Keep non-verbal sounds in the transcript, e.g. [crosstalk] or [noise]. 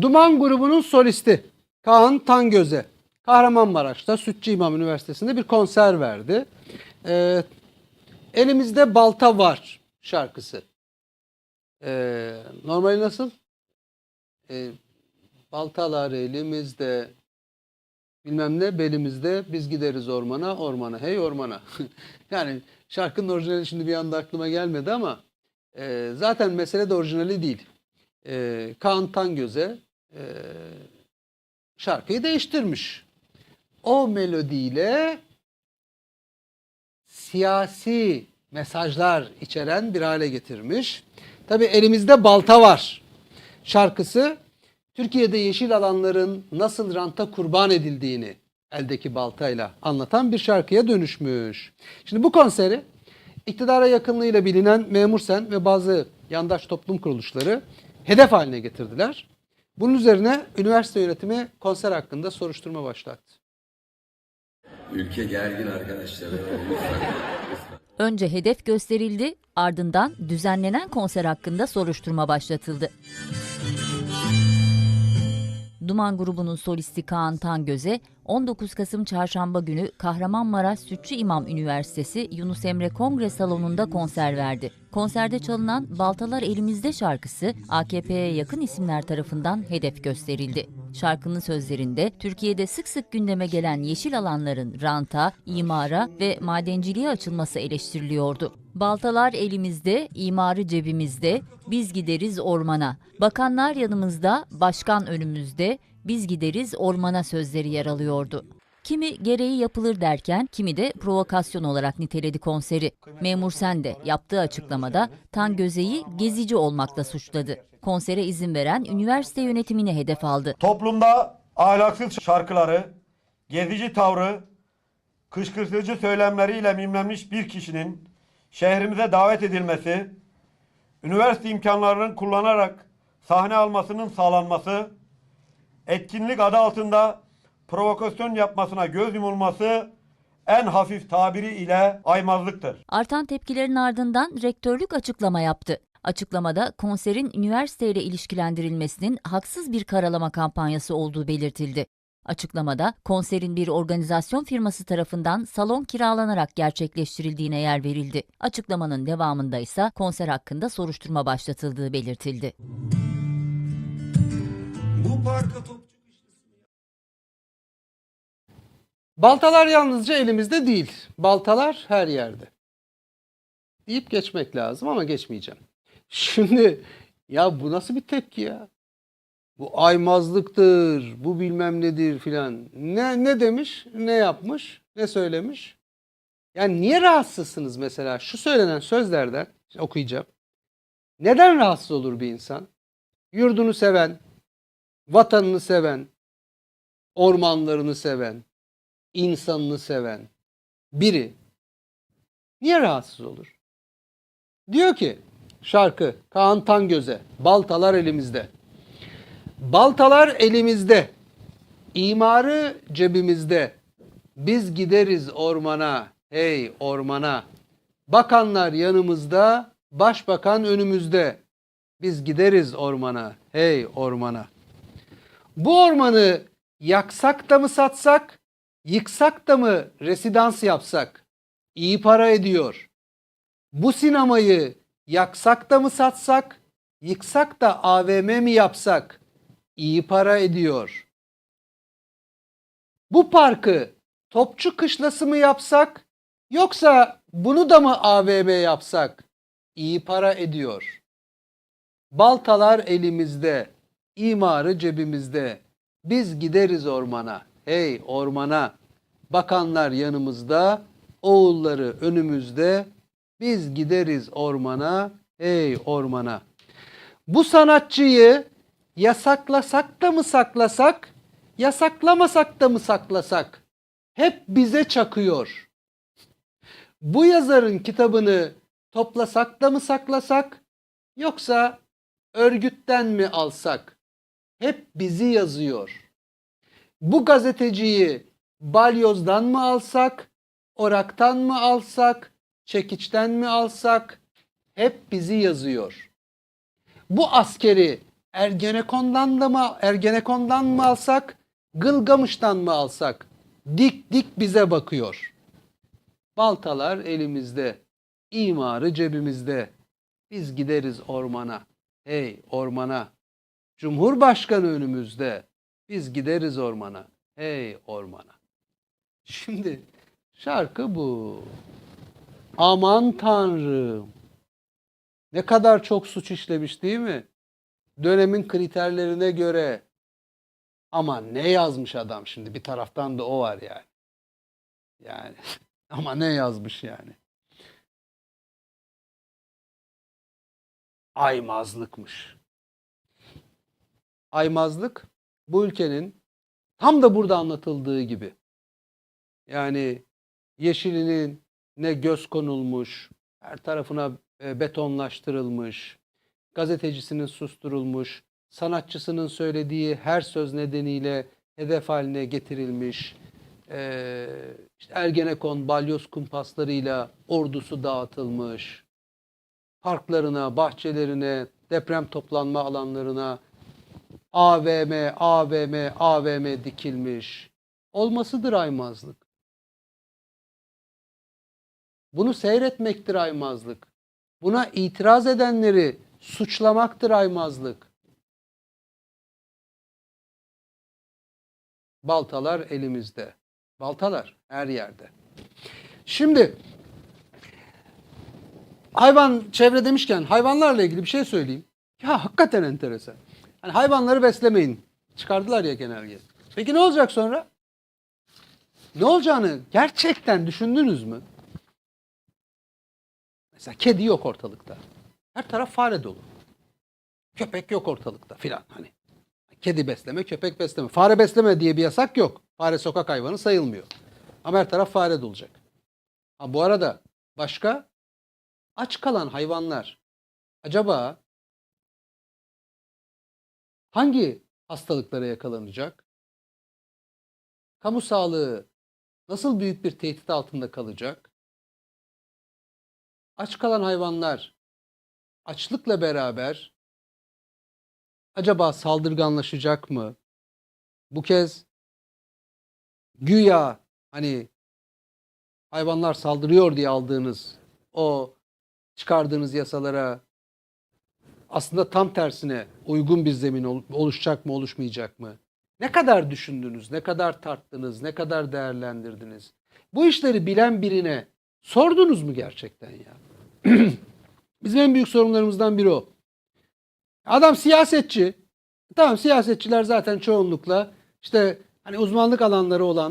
Duman grubunun solisti Kaan Tangöze Kahramanmaraş'ta Sütçü İmam Üniversitesi'nde bir konser verdi. Ee, Elimizde balta var şarkısı. Ee, normali nasıl? Ee, baltalar elimizde bilmem ne belimizde biz gideriz ormana ormana hey ormana. [laughs] yani şarkının orijinali şimdi bir anda aklıma gelmedi ama e, zaten mesele de orijinali değil. E, Kaan Tangöze e, şarkıyı değiştirmiş. O melodiyle siyasi mesajlar içeren bir hale getirmiş. Tabi elimizde balta var. Şarkısı Türkiye'de yeşil alanların nasıl ranta kurban edildiğini eldeki baltayla anlatan bir şarkıya dönüşmüş. Şimdi bu konseri iktidara yakınlığıyla bilinen Memur Sen ve bazı yandaş toplum kuruluşları hedef haline getirdiler. Bunun üzerine üniversite yönetimi konser hakkında soruşturma başlattı. Ülke gergin arkadaşlar. [laughs] Önce hedef gösterildi, ardından düzenlenen konser hakkında soruşturma başlatıldı. Duman grubunun solisti Kaan Tangöze, 19 Kasım Çarşamba günü Kahramanmaraş Sütçü İmam Üniversitesi Yunus Emre Kongre Salonu'nda konser verdi. Konserde çalınan Baltalar Elimizde şarkısı AKP'ye yakın isimler tarafından hedef gösterildi. Şarkının sözlerinde Türkiye'de sık sık gündeme gelen yeşil alanların ranta, imara ve madenciliğe açılması eleştiriliyordu. Baltalar elimizde, imarı cebimizde, biz gideriz ormana. Bakanlar yanımızda, başkan önümüzde, biz gideriz ormana sözleri yer alıyordu. Kimi gereği yapılır derken kimi de provokasyon olarak niteledi konseri. Memur Sen de yaptığı açıklamada Tangöze'yi gezici olmakla suçladı. Konsere izin veren üniversite yönetimine hedef aldı. Toplumda ahlaksız şarkıları, gezici tavrı, kışkırtıcı söylemleriyle mimlenmiş bir kişinin şehrimize davet edilmesi, üniversite imkanlarını kullanarak sahne almasının sağlanması, etkinlik adı altında provokasyon yapmasına göz yumulması en hafif tabiri ile aymazlıktır. Artan tepkilerin ardından rektörlük açıklama yaptı. Açıklamada konserin üniversiteyle ilişkilendirilmesinin haksız bir karalama kampanyası olduğu belirtildi. Açıklamada konserin bir organizasyon firması tarafından salon kiralanarak gerçekleştirildiğine yer verildi. Açıklamanın devamında ise konser hakkında soruşturma başlatıldığı belirtildi. Bu parka top Baltalar yalnızca elimizde değil. Baltalar her yerde. Deyip geçmek lazım ama geçmeyeceğim. Şimdi ya bu nasıl bir tepki ya? Bu aymazlıktır, bu bilmem nedir filan. Ne, ne demiş, ne yapmış, ne söylemiş? Yani niye rahatsızsınız mesela şu söylenen sözlerden okuyacağım. Neden rahatsız olur bir insan? Yurdunu seven, vatanını seven, ormanlarını seven, insanını seven biri niye rahatsız olur? Diyor ki şarkı Kaan Tangöze baltalar elimizde. Baltalar elimizde. imarı cebimizde. Biz gideriz ormana. Hey ormana. Bakanlar yanımızda, başbakan önümüzde. Biz gideriz ormana. Hey ormana. Bu ormanı yaksak da mı satsak, yıksak da mı residans yapsak? İyi para ediyor. Bu sinemayı yaksak da mı satsak, yıksak da AVM mi yapsak? İyi para ediyor. Bu parkı Topçu Kışlası mı yapsak, yoksa bunu da mı AVM yapsak? İyi para ediyor. Baltalar elimizde, imarı cebimizde. Biz gideriz ormana. Hey ormana. Bakanlar yanımızda, oğulları önümüzde. Biz gideriz ormana. Hey ormana. Bu sanatçıyı yasaklasak da mı saklasak, yasaklamasak da mı saklasak? Hep bize çakıyor. Bu yazarın kitabını toplasak da mı saklasak, yoksa örgütten mi alsak? Hep bizi yazıyor. Bu gazeteciyi balyozdan mı alsak, oraktan mı alsak, çekiçten mi alsak? Hep bizi yazıyor. Bu askeri Ergenekon'dan da mı Ergenekon'dan mı alsak, Gılgamış'tan mı alsak? Dik dik bize bakıyor. Baltalar elimizde, imarı cebimizde. Biz gideriz ormana. Hey ormana. Cumhurbaşkanı önümüzde. Biz gideriz ormana. Hey ormana. Şimdi şarkı bu. Aman tanrım. Ne kadar çok suç işlemiş değil mi? Dönemin kriterlerine göre. Ama ne yazmış adam şimdi? Bir taraftan da o var yani. Yani [laughs] ama ne yazmış yani? Aymazlıkmış. Aymazlık bu ülkenin tam da burada anlatıldığı gibi. Yani yeşilinin ne göz konulmuş, her tarafına e, betonlaştırılmış, gazetecisinin susturulmuş, sanatçısının söylediği her söz nedeniyle hedef haline getirilmiş, e, işte Ergenekon balyoz kumpaslarıyla ordusu dağıtılmış, parklarına, bahçelerine, deprem toplanma alanlarına AVM, AVM, AVM dikilmiş. Olmasıdır aymazlık. Bunu seyretmektir aymazlık. Buna itiraz edenleri suçlamaktır aymazlık. Baltalar elimizde. Baltalar her yerde. Şimdi hayvan çevre demişken hayvanlarla ilgili bir şey söyleyeyim. Ya hakikaten enteresan. Hani hayvanları beslemeyin. Çıkardılar ya genelge. Peki ne olacak sonra? Ne olacağını gerçekten düşündünüz mü? Mesela kedi yok ortalıkta. Her taraf fare dolu. Köpek yok ortalıkta filan hani. Kedi besleme, köpek besleme. Fare besleme diye bir yasak yok. Fare sokak hayvanı sayılmıyor. Ama her taraf fare dolacak. Ha bu arada başka aç kalan hayvanlar acaba hangi hastalıklara yakalanacak? Kamu sağlığı nasıl büyük bir tehdit altında kalacak? Aç kalan hayvanlar açlıkla beraber acaba saldırganlaşacak mı? Bu kez güya hani hayvanlar saldırıyor diye aldığınız o çıkardığınız yasalara aslında tam tersine uygun bir zemin ol- oluşacak mı oluşmayacak mı? Ne kadar düşündünüz, ne kadar tarttınız, ne kadar değerlendirdiniz? Bu işleri bilen birine sordunuz mu gerçekten ya? [clears throat] Bizim en büyük sorunlarımızdan biri o. Adam siyasetçi. Tamam siyasetçiler zaten çoğunlukla işte hani uzmanlık alanları olan